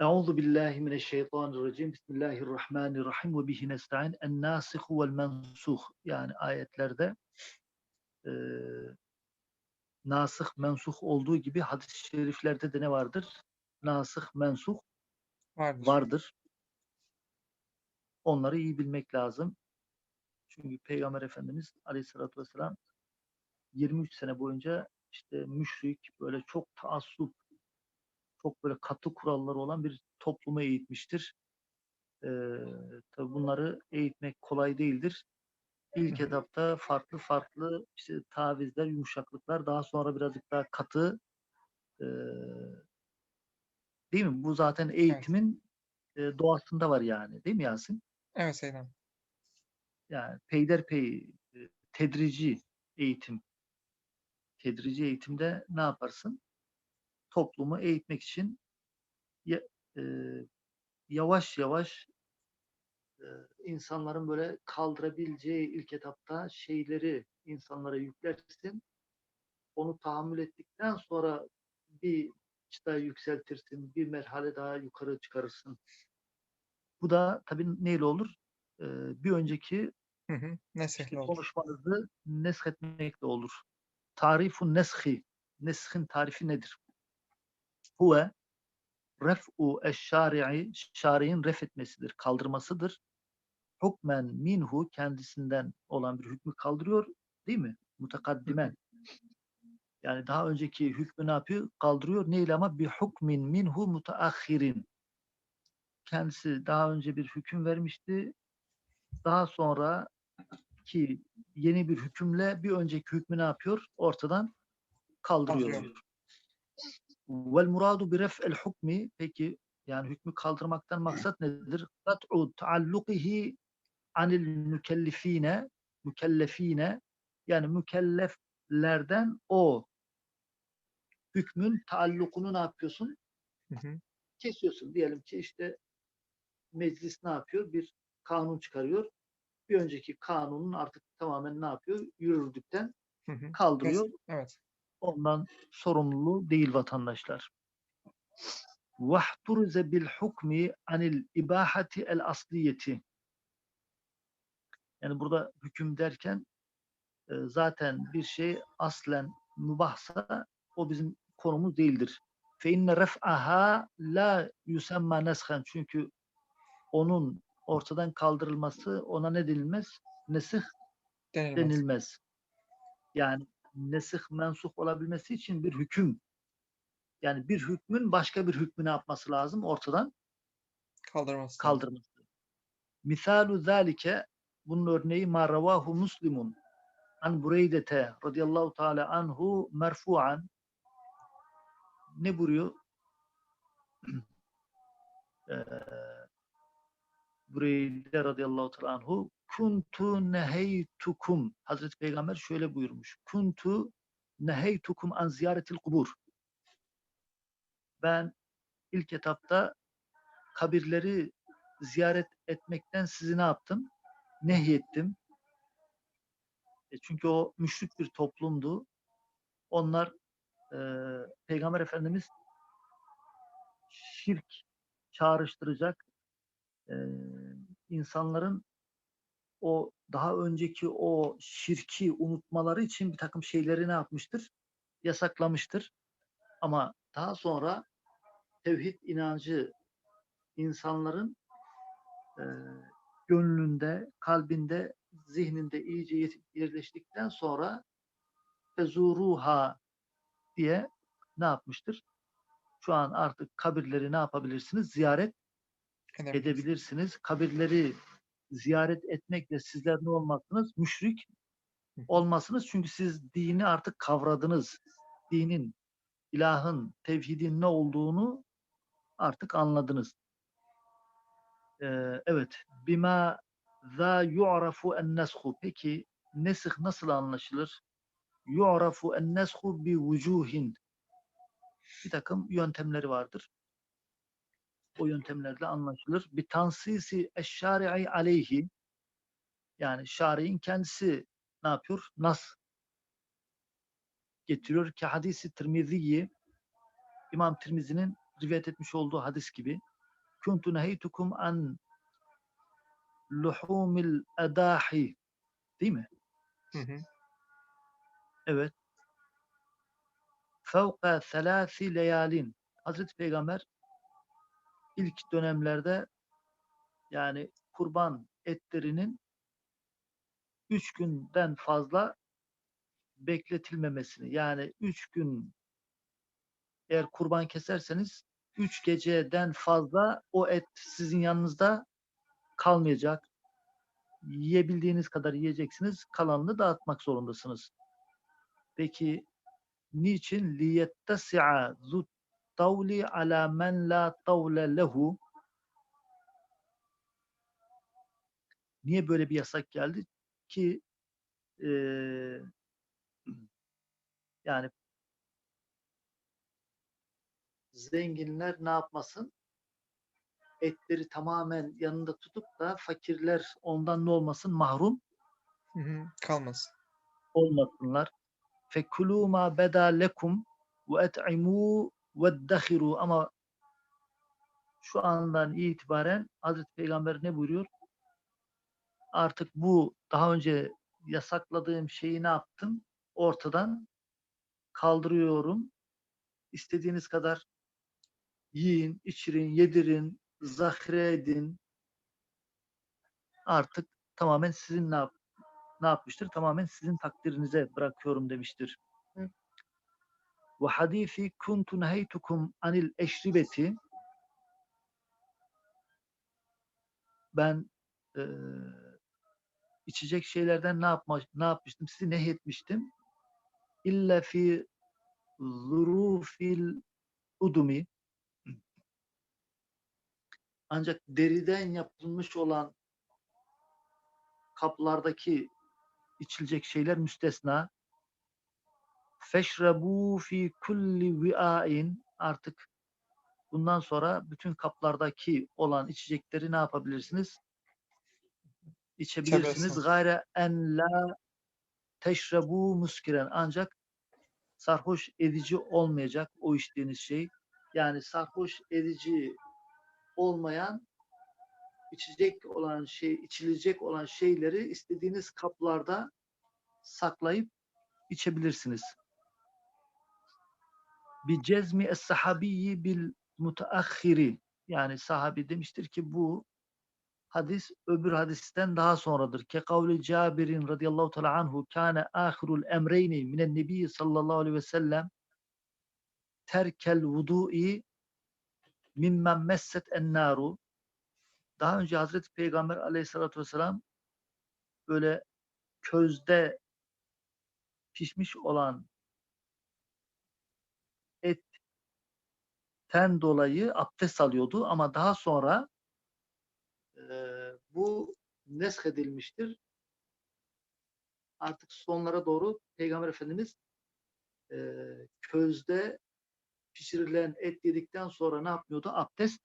Euzu billahi mineşşeytanirracim. Bismillahirrahmanirrahim ve bihi nestaîn. En-nâsihu vel mensuh. Yani ayetlerde e, nasih mensuh olduğu gibi hadis-i şeriflerde de ne vardır? Nasih mensuh Vardır. vardır. Onları iyi bilmek lazım. Çünkü Peygamber Efendimiz Aleyhisselatü Vesselam 23 sene boyunca işte müşrik, böyle çok taassup, çok böyle katı kuralları olan bir toplumu eğitmiştir. Ee, tabii bunları eğitmek kolay değildir. İlk etapta farklı farklı işte tavizler, yumuşaklıklar, daha sonra birazcık daha katı ee, değil mi? Bu zaten eğitimin e, doğasında var yani. Değil mi Yasin? Evet Seyyidem. Yani peyderpey e, tedrici eğitim. Tedrici eğitimde ne yaparsın? Toplumu eğitmek için e, yavaş yavaş e, insanların böyle kaldırabileceği ilk etapta şeyleri insanlara yüklersin. Onu tahammül ettikten sonra bir çıta yükseltirsin, bir merhale daha yukarı çıkarırsın. Bu da tabii neyle olur? E, bir önceki Hı hı. İşte olur. konuşmanızı nesk etmekle olur. Tarifun neshi. Neshin tarifi nedir? Huve ref'u eşşari'i şari'in ref etmesidir, kaldırmasıdır. Hukmen minhu kendisinden olan bir hükmü kaldırıyor değil mi? Mutakaddimen. Yani daha önceki hükmü ne yapıyor? Kaldırıyor. Neyle ama? Bir hukmin minhu mutaakhirin. Kendisi daha önce bir hüküm vermişti. Daha sonra ki yeni bir hükümle bir önceki hükmü ne yapıyor? Ortadan kaldırıyor. Diyor. Vel muradu bi ref'el hukmi peki yani hükmü kaldırmaktan maksat nedir? Kat'u taallukihi anil mükellefine mükellefine yani mükelleflerden o hükmün taallukunu ne yapıyorsun? Hı hı. Kesiyorsun. Diyelim ki işte meclis ne yapıyor? Bir kanun çıkarıyor. Bir önceki kanunun artık tamamen ne yapıyor? Yürürlükten kaldırıyor. Kes- Evet. Ondan sorumlu değil vatandaşlar. Vahturize bil hukmi anil ibahati el asliyeti. Yani burada hüküm derken e, zaten bir şey aslen mübahsa o bizim konumuz değildir. Fe inne ref'aha la yusemma neshen. Çünkü onun ortadan kaldırılması ona ne denilmez? Nesih Denilmez. denilmez. Yani nesih mensuh olabilmesi için bir hüküm yani bir hükmün başka bir hükmü ne yapması lazım? Ortadan Kaldırması. kaldırması. Misalu zalike bunun örneği ma ravahu muslimun an Bureydete radıyallahu teala anhu merfu'an ne buyuruyor? Eee Bureyde radıyallahu teala anhu kuntu neheytukum Hazreti Peygamber şöyle buyurmuş. Kuntu neheytukum an ziyaretil kubur. Ben ilk etapta kabirleri ziyaret etmekten sizi ne yaptım? Nehyettim. E çünkü o müşrik bir toplumdu. Onlar e, Peygamber Efendimiz şirk çağrıştıracak e, insanların o daha önceki o şirki unutmaları için bir takım şeyleri ne yapmıştır? Yasaklamıştır. Ama daha sonra tevhid inancı insanların e, gönlünde, kalbinde, zihninde iyice yerleştikten sonra fezuruha diye ne yapmıştır? Şu an artık kabirleri ne yapabilirsiniz? Ziyaret edebilirsiniz. Kabirleri ziyaret etmekle sizler ne olmazsınız? Müşrik olmasınız. Çünkü siz dini artık kavradınız. Dinin, ilahın, tevhidin ne olduğunu artık anladınız. Ee, evet. Bima za yu'rafu en neshu. Peki nesih nasıl anlaşılır? Yu'rafu en neshu bi vucuhin. Bir takım yöntemleri vardır. O yöntemlerle anlaşılır. Bir tansisi eşşari'i aleyhi. Yani şari'in kendisi ne yapıyor? Nas getiriyor ki hadisi Tirmizi'yi İmam Tirmizi'nin rivayet etmiş olduğu hadis gibi kuntu neheytukum an luhumil adahi değil mi? Hı hı. Evet. Fevka selasi leyalin. Hazreti Peygamber ilk dönemlerde yani kurban etlerinin üç günden fazla bekletilmemesini yani üç gün eğer kurban keserseniz üç geceden fazla o et sizin yanınızda kalmayacak. Yiyebildiğiniz kadar yiyeceksiniz. Kalanını dağıtmak zorundasınız. Peki niçin? liyettesi'a zut tavli ala men la tavle lehu Niye böyle bir yasak geldi? Ki eee yani zenginler ne yapmasın? Etleri tamamen yanında tutup da fakirler ondan ne olmasın? Mahrum Hı hı. Kalmasın. olmasınlar. Fekulu ma beda lekum ve et'imu ve ama şu andan itibaren Hazreti Peygamber ne buyuruyor? Artık bu daha önce yasakladığım şeyi ne yaptım? Ortadan kaldırıyorum. İstediğiniz kadar yiyin, içirin, yedirin, zahire edin. Artık tamamen sizin ne, yap ne yapmıştır? Tamamen sizin takdirinize bırakıyorum demiştir. Ve hadisi kuntu neheytukum anil eşribeti ben eee içecek şeylerden ne yapma, ne yapmıştım? Sizi nehyetmiştim. İlla fi zurufil udumi ancak deriden yapılmış olan kaplardaki içilecek şeyler müstesna. Feşrebu fi kulli vi'ain artık bundan sonra bütün kaplardaki olan içecekleri ne yapabilirsiniz? İçebilirsiniz. Gayre en la teşrebu muskiren ancak sarhoş edici olmayacak o içtiğiniz şey. Yani sarhoş edici olmayan içecek olan şey, içilecek olan şeyleri istediğiniz kaplarda saklayıp içebilirsiniz. Bir cezmi es-sahabiyyi bil mutaahhiri yani sahabi demiştir ki bu hadis öbür hadisten daha sonradır. Ke kavli Cabir'in radıyallahu teala anhu kâne ahirul emreyni minen nebi sallallahu aleyhi ve sellem terkel vudu'i mimmen messet ennaru daha önce Hazreti Peygamber aleyhissalatü vesselam böyle közde pişmiş olan etten dolayı abdest alıyordu ama daha sonra e, bu neshedilmiştir. Artık sonlara doğru Peygamber Efendimiz e, közde pişirilen et yedikten sonra ne yapmıyordu? Abdest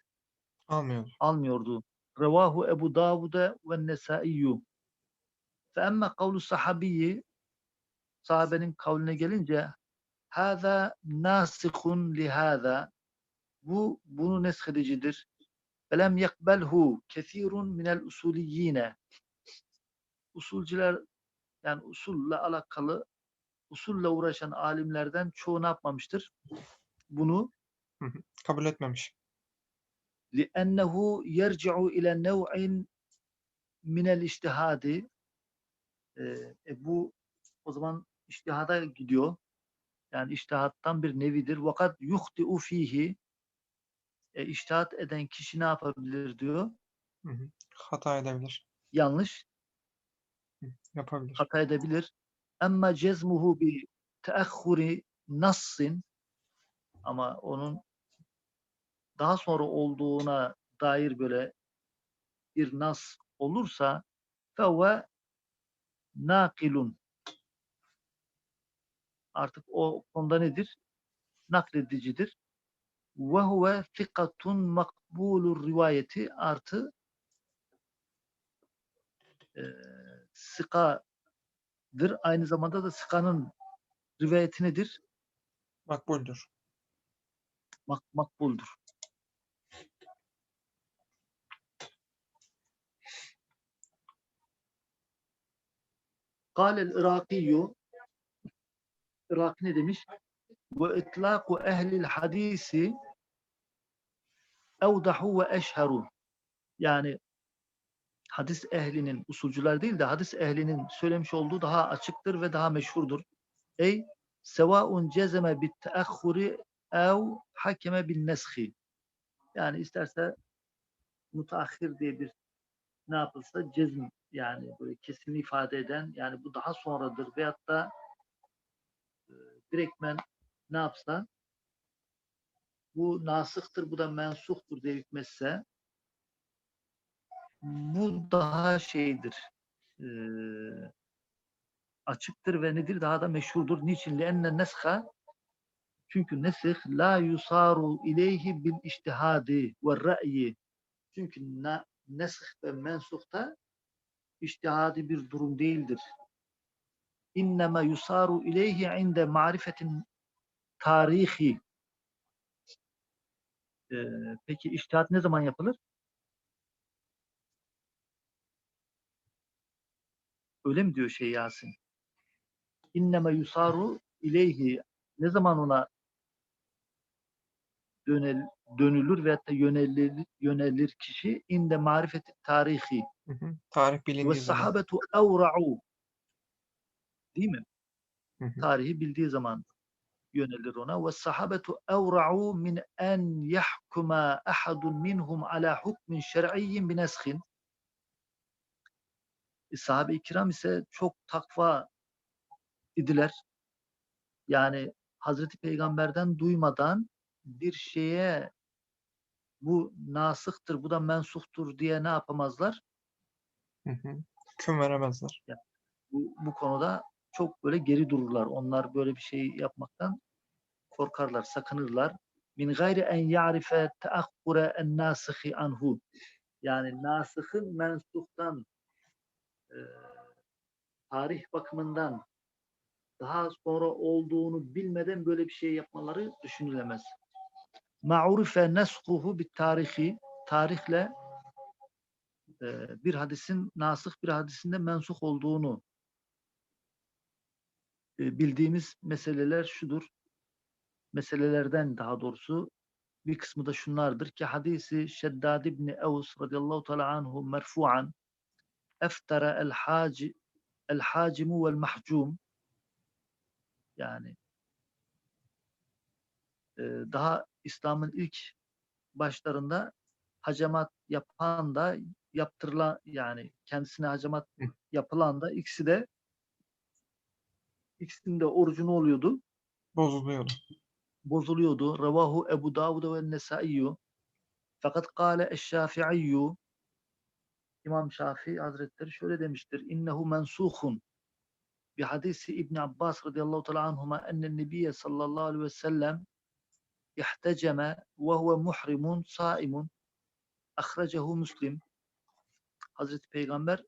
Almıyor. almıyordu. Revahu Ebu Davud'e ve Nesaiyyü. Fe emme kavlu sahabiyyi sahabenin kavline gelince hâzâ nâsihun lihâzâ bu bunu neshedicidir. Velem yekbelhu kesirun minel usuliyyine usulciler yani usulle alakalı usulle uğraşan alimlerden çoğu ne yapmamıştır? Bunu Kabul etmemiş. لأنه يرجع إلى نوع من الاجتهاد e, e, bu o zaman iştihada gidiyor. Yani iştihattan bir nevidir. Vakat yuhti'u fihi e, iştihat eden kişi ne yapabilir diyor. Hı hı. Hata edebilir. Yanlış Hı, Yapabilir. hata edebilir. Ama cezmuhu bi teahhuri nassin ama onun daha sonra olduğuna dair böyle bir nas olursa fevve nakilun artık o konuda nedir? Nakledicidir ve huve fikatun makbulur rivayeti artı e, sıkadır. Aynı zamanda da sıkanın rivayeti nedir? Makbuldür. Mak, makbuldur. Kâlel Irakiyyu Irak ne demiş? İtlâku ehlil hadisi evdahu ve eşheru. Yani hadis ehlinin, usulcular değil de hadis ehlinin söylemiş olduğu daha açıktır ve daha meşhurdur. Ey sevaun cezeme bit teahhuri ev hakeme bin neshi. Yani isterse mutaahhir diye bir ne yapılsa cezm yani böyle kesin ifade eden yani bu daha sonradır veyahut da e, direktmen ne yapsa bu nasıhtır bu da mensuhtur diye hükmetse bu daha şeydir e, açıktır ve nedir daha da meşhurdur. Niçin? Lenne nesha çünkü nesih la yusaru ileyhi bil iştihadi ve ra'yi. Çünkü na, nesih ve mensuhta iştihadi bir durum değildir. İnneme yusaru ileyhi inde marifetin tarihi. Ee, peki iştihat ne zaman yapılır? Öyle mi diyor şey Yasin? İnneme yusaru ileyhi ne zaman ona dönel, dönülür veyahut da yönelir, yönelir kişi inde marifeti tarihi Hı hı. Tarih ve bilindiği zaman. sahabetu evra'u değil mi? Hı hı. Tarihi bildiği zaman yönelir ona ve sahabetu evra'u min en yahkuma ahadun minhum ala hukmin şer'iyyin bi neshin E, sahabe-i kiram ise çok takva idiler. Yani Hazreti Peygamber'den duymadan bir şeye bu nasıhtır, bu da mensuhtur diye ne yapamazlar? Hı hı. Hüküm veremezler. Bu, bu konuda çok böyle geri dururlar. Onlar böyle bir şey yapmaktan korkarlar, sakınırlar. Min gayri en ya'rife teakkure en nasihi anhu. Yani nasıhın mensuhtan e, tarih bakımından daha sonra olduğunu bilmeden böyle bir şey yapmaları düşünülemez. Ma'urife neskuhu bir tarihi tarihle e, bir hadisin nasıh bir hadisinde mensuh olduğunu bildiğimiz meseleler şudur. Meselelerden daha doğrusu bir kısmı da şunlardır ki hadisi Şeddad ibn Evs radıyallahu teala anhu merfu'an eftara el haci el hacimu vel mahcum yani daha İslam'ın ilk başlarında hacamat yapan da yaptırılan yani kendisine hacamat yapılan da ikisi de ikisinin de orucu ne oluyordu? Bozuluyordu. bozuluyordu. Ravahu Ebu Davud ve Nesai'yu. Fakat kâle eşşafi'iyyu İmam Şafii Hazretleri şöyle demiştir. İnnehu mensuhun bi hadisi İbn Abbas radıyallahu teala anhuma ennen nebiye sallallahu aleyhi ve sellem ihteceme ve huve muhrimun saimun ahrecehu muslim Hazreti Peygamber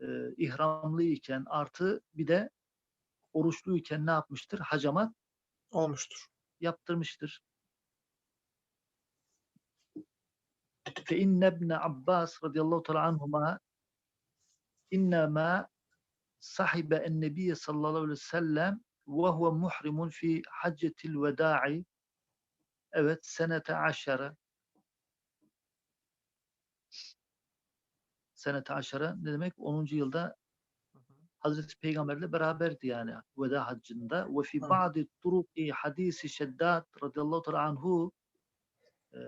e, ihramlıyken artı bir de oruçluyken ne yapmıştır? Hacamat Olmuştur. yaptırmıştır. Fe inne ibn Abbas radıyallahu teala anhuma innema sahibe en nebiye sallallahu aleyhi ve sellem ve huve muhrimun fi haccetil veda'i evet senete aşere senete aşere ne demek? 10. yılda Hazreti Peygamberle beraberdi yani veda haccında ve fi ba'di turuki hadisi Şeddat radıyallahu teala anhu e,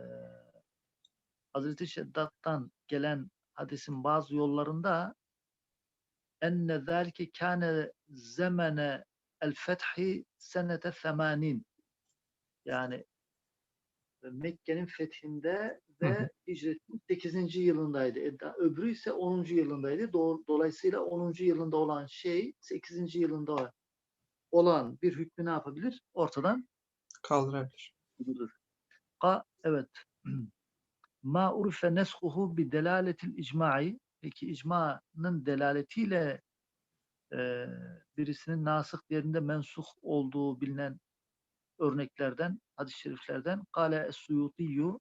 Hazreti Şeddat'tan gelen hadisin bazı yollarında enne zâlike kâne zemene el fethi senete 80 yani Mekke'nin fethinde. Ve hicretin 8. yılındaydı. E, Öbürü ise 10. yılındaydı. Do- Dolayısıyla 10. yılında olan şey 8. yılında olan bir hükmü ne yapabilir? Ortadan Kaldırabilir. Ka, evet. Ma urfe neshuhu bi delaletil icma'i. Peki icmanın delaletiyle e, birisinin nasıh diğerinde mensuh olduğu bilinen örneklerden, hadis-i şeriflerden Kale Es-Suyutiyyu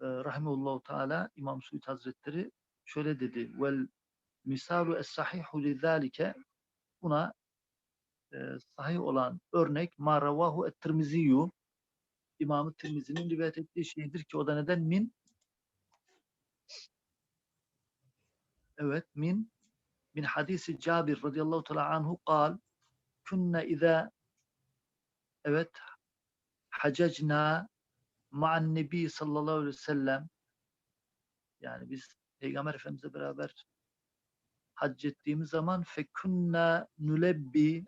e, rahimehullahu teala İmam Suyut Hazretleri şöyle dedi. Vel misalu es-sahihu lizalike buna e, sahih olan örnek ma ravahu et-Tirmiziyyu İmam-ı Tirmizi'nin rivayet ettiği şeydir ki o da neden min evet min min hadisi Cabir radıyallahu teala anhu kal kunna iza evet hacacna ma'an nebi sallallahu aleyhi ve sellem yani biz Peygamber Efendimizle beraber hac ettiğimiz zaman fekunna nulebbi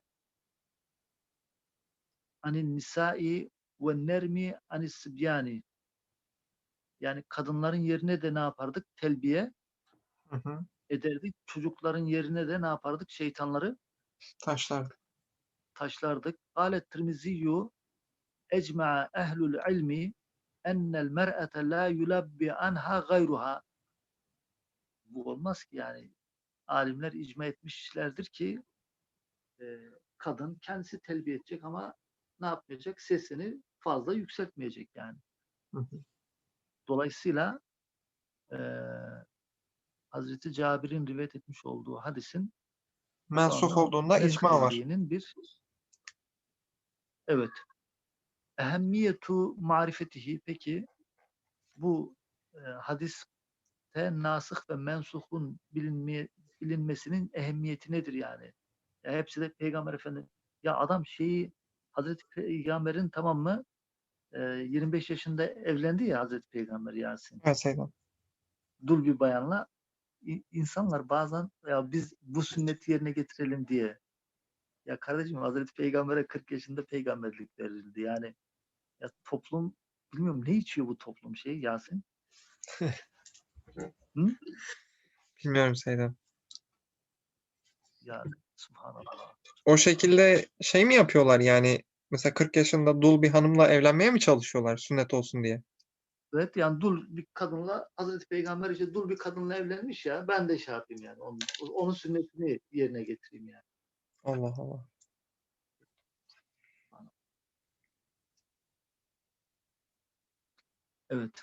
anin nisai ve nermi anis sibyani yani kadınların yerine de ne yapardık? Telbiye Hı hı. ederdik. Çocukların yerine de ne yapardık? Şeytanları Taşlar. taşlardık. Kâlet Tirmiziyyu ecma'a ehlul ilmi ennel mer'ete la yulabbi anha gayruha. Bu olmaz ki yani. Alimler icma etmişlerdir ki e, kadın kendisi telbiye edecek ama ne yapmayacak? Sesini fazla yükseltmeyecek yani. Hı hı. Dolayısıyla e, Hazreti Cabir'in rivayet etmiş olduğu hadisin Mensuh olduğunda icma var. bir evet ehemmiyetu marifetihi peki bu e, hadiste nasıh ve mensuhun bilinme, bilinmesinin ehemmiyeti nedir yani? Ya hepsi de Peygamber Efendimiz. Ya adam şeyi Hazreti Peygamber'in tamam mı? e, 25 yaşında evlendi ya Hazreti Peygamber Yasin. Evet. Dul bir bayanla insanlar bazen ya biz bu sünneti yerine getirelim diye ya kardeşim Hazreti Peygamber'e 40 yaşında peygamberlik verildi. Yani ya toplum bilmiyorum ne içiyor bu toplum şey Yasin? Bilmiyorum Seydam. Yani subhanallah. O şekilde şey mi yapıyorlar yani mesela 40 yaşında dul bir hanımla evlenmeye mi çalışıyorlar sünnet olsun diye? Evet yani dul bir kadınla Hazreti Peygamber işte dul bir kadınla evlenmiş ya ben de şey yapayım yani onun, onun sünnetini yerine getireyim yani. Allah Allah. Evet.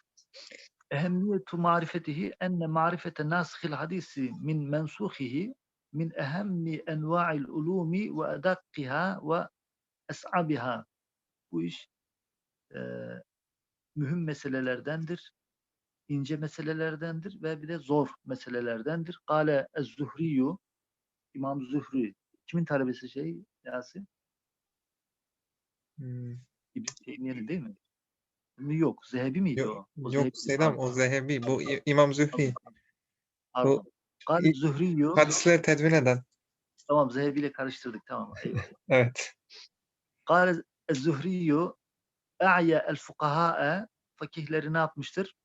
Ehemmiyetu marifetihi enne marifete nasihil hadisi min mensuhihi min ehemmi enva'il ulumi ve edakkiha ve es'abiha. Bu iş e, mühim meselelerdendir, ince meselelerdendir ve bir de zor meselelerdendir. Kale ez-Zuhriyu İmam Zühri. Kimin talebesi şey Yasin? Hmm. İbn Teymiye'nin değil mi? Mi yok. Zehebi miydi Yok, o? o yok Zehebi, Seydam o Zehebi bu İmam Zühri Pardon. Kale İ- Zühriyu. hadisleri tedvin eden. Tamam Zehebi ile karıştırdık. Tamam. Evet. Kale Ez-Zuhriyu A'ya el-fukaha'a fakihleri ne yapmıştır?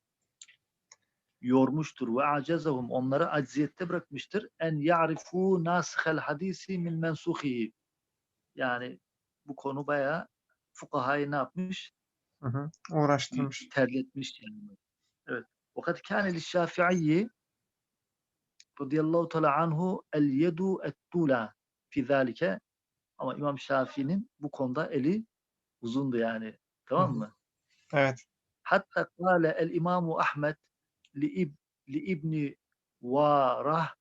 Yormuştur ve acezahum onları acziyette bırakmıştır. En ya'rifu nasihel hadisi min mensuhihi. Yani bu konu bayağı fukahayı ne yapmış? Hı hı. Uğraştırmış. terletmiş yani. Evet. Kâne şafi'i radıyallahu teala anhu el yedu et tula fi zalike ama İmam Şafii'nin bu konuda eli uzundu yani. Tamam mı? Evet. Hatta kâle el imamu Ahmet li, ib, li ibni Varah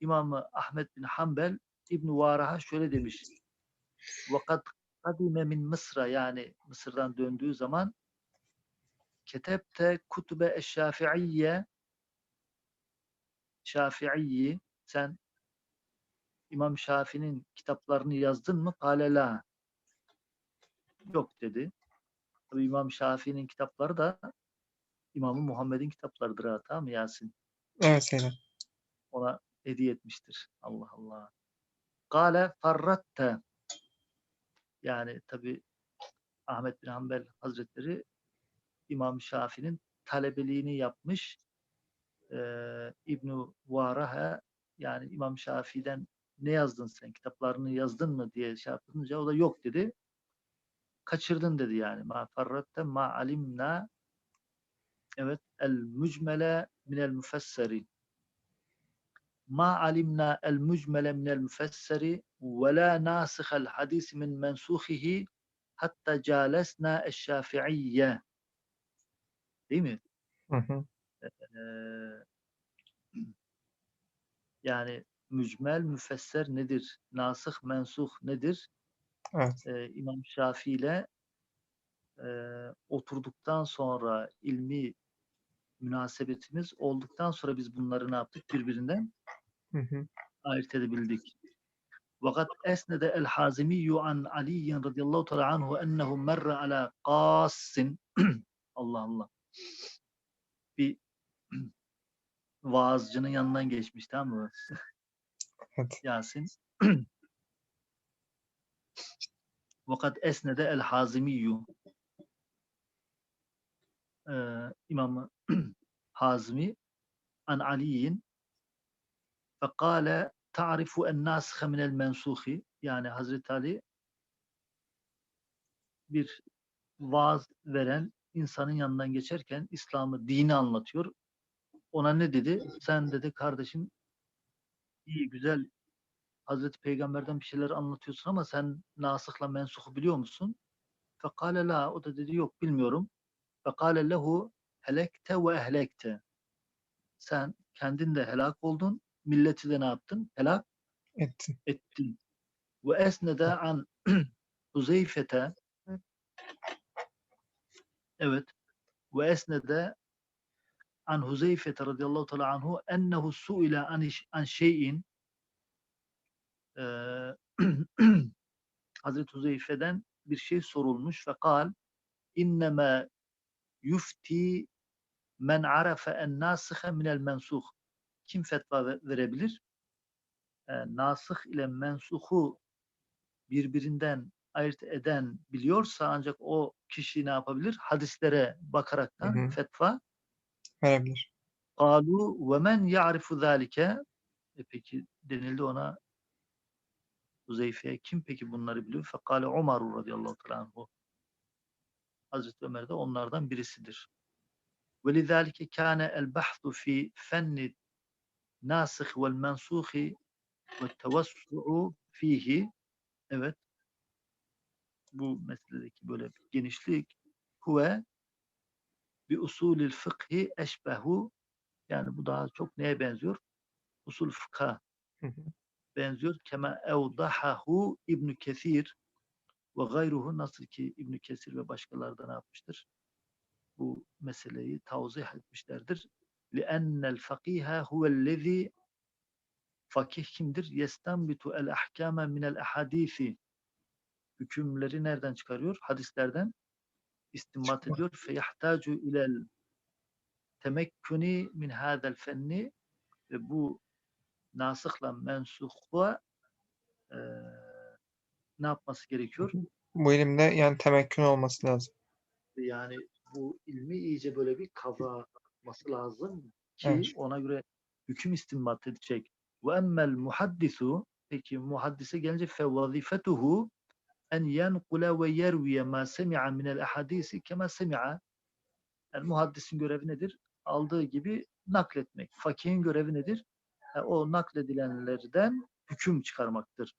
İmam Ahmet bin Hanbel İbn Varah'a şöyle demiş. Vakat kadime min Mısır'a yani Mısır'dan döndüğü zaman ketebte kutube eşşafi'iyye Şafii'yi sen İmam Şafii'nin kitaplarını yazdın mı? Kale. Yok dedi. Tabii İmam Şafii'nin kitapları da İmam Muhammed'in kitaplarıdır ha tamam Yasin? Evet Seydam. Ona hediye etmiştir. Allah Allah. Kale farratte. Yani tabi Ahmet bin Hanbel Hazretleri İmam Şafii'nin talebeliğini yapmış. Ee, İbn-i Varah'a yani İmam Şafii'den ne yazdın sen? Kitaplarını yazdın mı diye şey yapınca o da yok dedi. Kaçırdın dedi yani. Ma farratte ma alimna evet el mücmele minel müfesseri ma alimna el mücmele minel müfesseri la nasihel hadis min mensuhihi hatta calesna eşşafi'iyye değil mi? Hı hı. Ee, yani mücmel, müfesser nedir? Nasıh, mensuh nedir? Evet. Ee, İmam Şafii ile e, oturduktan sonra ilmi münasebetimiz olduktan sonra biz bunları ne yaptık? Birbirinden Hı hı. ayırt edebildik. Vakat esnede el hazimiyyu an Aliyin radıyallahu teala anhu ennehu merre ala qassin Allah Allah bir vaazcının yanından geçmiş tamam mı? Evet. Yasin. Vakat esnede el hazimiyyu ee, İmam Hazmi an Ali'in fekale ta'rifu en nasihe minel mensuhi yani Hazreti Ali bir vaaz veren insanın yanından geçerken İslam'ı, dini anlatıyor. Ona ne dedi? Sen dedi kardeşim iyi güzel Hazreti Peygamber'den bir şeyler anlatıyorsun ama sen nasıhla mensuhu biliyor musun? Fekale la o da dedi yok bilmiyorum. Fekale lehu helekte ve ehlekte. Sen kendin de helak oldun, milleti de ne yaptın? Helak Ettin. ettin. Ve esnede an Huzeyfete evet ve esnede an Huzeyfete radıyallahu teala anhu ennehu suile an, an şeyin eee, Hazreti Huzeyfe'den bir şey sorulmuş ve kal inneme yufti men arafe en nasihe minel mensuh kim fetva ve- verebilir? Nasıh ile mensuhu birbirinden ayırt eden biliyorsa ancak o kişi ne yapabilir? Hadislere bakaraktan Hı hı. fetva Verebilir. Kalu ve men ya'rifu zalike e peki denildi ona Huzeyfe'ye kim peki bunları biliyor? Fekale Umar radıyallahu anhu. Hazreti Ömer de onlardan birisidir. Ve lizalike kâne el bahtu fi fenni nasih vel mensuhi ve tevassu'u fihi evet bu meseledeki böyle bir genişlik huve bi usulil fıkhi eşbehu yani bu daha çok neye benziyor? Usul fıkha benziyor. Kema evdahahu İbn Kesir ve gayruhu nasıl ki İbn Kesir ve başkaları da ne yapmıştır? Bu meseleyi tavzih etmişlerdir. لِأَنَّ الْفَقِيهَ هُوَ الَّذ۪ي Fakih kimdir? يَسْتَنْبِتُ الْاَحْكَامَ مِنَ الْاَحَاد۪يثِ Hükümleri nereden çıkarıyor? Hadislerden istinbat Çıkma. ediyor. فَيَحْتَاجُ اِلَى الْتَمَكُّنِ مِنْ هَذَا الْفَنِّ Ve bu nasıhla mensuhla eee, ne yapması gerekiyor? Bu ilimde yani temekkün olması lazım. Yani bu ilmi iyice böyle bir kavraması lazım ki Evet. ona göre hüküm istinbat edecek. Ve emmel muhaddisu peki muhaddise gelince fe vazifetuhu en yenkule ve yerviye ma semi'a minel ahadisi kema semi'a yani muhaddisin görevi nedir? Aldığı gibi nakletmek. Fakihin görevi nedir? Ha, o nakledilenlerden hüküm çıkarmaktır.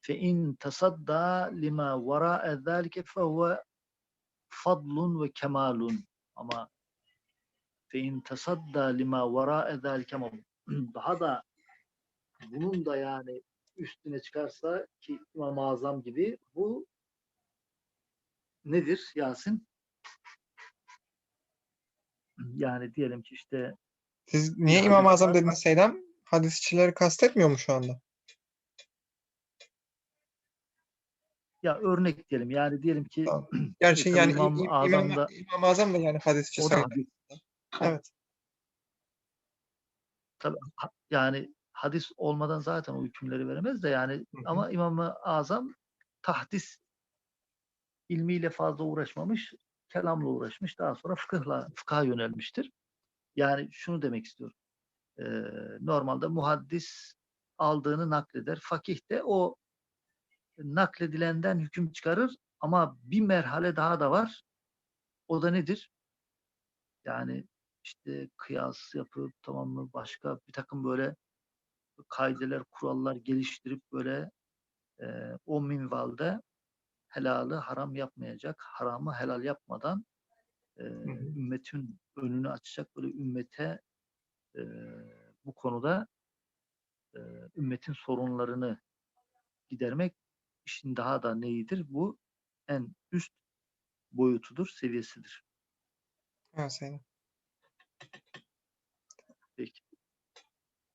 Fe in tasadda lima vera'a zalike fehuve fadlun ve kemalun. Ama fe in tasadda lima vera'a zalike daha da bunun da yani üstüne çıkarsa ki İmam-ı Azam gibi bu nedir Yasin? Yani diyelim ki işte Siz niye İmam-ı Azam dediniz Seydam? Hadisçileri kastetmiyor mu şu anda? Ya örnek diyelim yani diyelim ki Tamam. Yani İmam-ı İmam, Azam'da- İmam-ı Azam da yani hadisçi sayılır. Evet. Tabii, yani hadis olmadan zaten o hükümleri veremez de yani Hı hı. ama İmam-ı Azam tahdis ilmiyle fazla uğraşmamış, kelamla uğraşmış. Daha sonra fıkıhla fıkha yönelmiştir. Yani şunu demek istiyorum. Ee, normalde muhaddis aldığını nakleder. Fakih de o nakledilenden hüküm çıkarır ama bir merhale daha da var. O da nedir? Yani işte kıyas yapıp tamam mı başka bir takım böyle kaideler, kurallar geliştirip böyle e, o minvalde helalı haram yapmayacak, haramı helal yapmadan e, ümmetin önünü açacak böyle ümmete e, bu konuda e, ümmetin sorunlarını gidermek işin daha da neyidir? Bu en üst boyutudur, seviyesidir. Evet Seyyid.